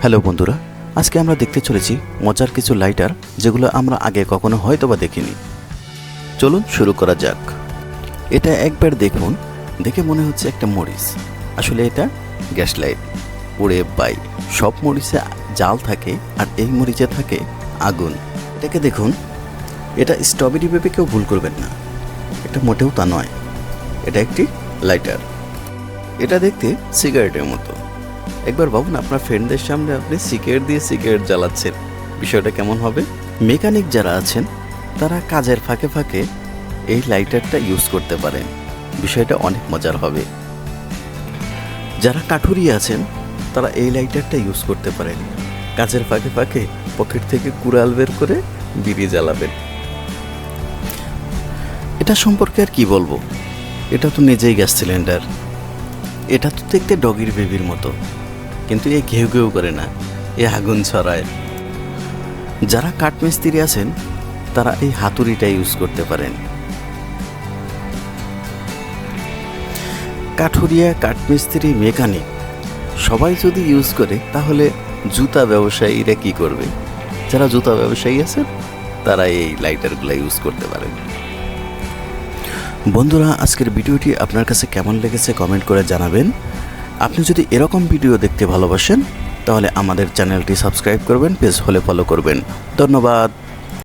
Hello বন্ধুরা, আজকে আমরা দেখতে চলেছি মজার কিছু লাইটার যেগুলো আমরা আগে কখনো হয়তো বা দেখিনি। চলুন শুরু করা যাক। এটা একবার দেখুন, দেখে মনে হচ্ছে একটা মরিচ। আসলে এটা গ্যাস লাইট উড়ে বাই সব মরিচে জাল থাকে আর এই মরিচে থাকে আগুন। এটাকে দেখুন, এটা স্ট্রবেরি ভেবে কেউ ভুল করবেন না। এটা মোটেও তা নয়। এটা একটি লাইটার এটা দেখতে সিগারেটের মতো। একবার ভাবুন, আপনার ফ্রেন্ডদের সামনে আপনি সিগারেট দিয়ে সিগারেট জ্বালাচ্ছেন। বিষয়টা কেমন হবে? মেকানিক যারা আছেন, তারা কাজের ফাঁকে ফাঁকে এই লাইটারটা ইউজ করতে পারেন। বিষয়টা অনেক মজার হবে। যারা কাঠুরি আছেন, তারা এই লাইটারটা ইউজ করতে পারেন। কাজের ফাঁকে ফাঁকে পকেট থেকে কুড়াল বের করে বিড়ি জ্বালাবেন। এটা সম্পর্কে আর কি বলব? এটা তো নিজেই গ্যাস সিলিন্ডার এটা তো দেখতে ডগির বেবির মতো। কিন্তু এ ঘেউ ঘেউ করে না, এ আগুন ছড়ায়। যারা কাঠমিস্ত্রি আছেন, তারা এই হাতুড়িটা ইউজ করতে পারেন। কাঠুরিয়া কাঠমিস্ত্রি মেকানিক, সবাই যদি ইউজ করে, তাহলে জুতা ব্যবসায়ীরা কি করবে? যারা জুতা ব্যবসায়ী আছেন, তারা এই লাইটারগুলো ইউজ করতে পারেন। বন্ধুরা, আজকের ভিডিওটি আপনার কাছে কেমন লেগেছে কমেন্ট করে জানাবেন। আপনি যদি এরকম ভিডিও দেখতে ভালোবাসেন, তাহলে আমাদের চ্যানেলটি সাবস্ক্রাইব করবেন, পেজ হলে ফলো করবেন। ধন্যবাদ।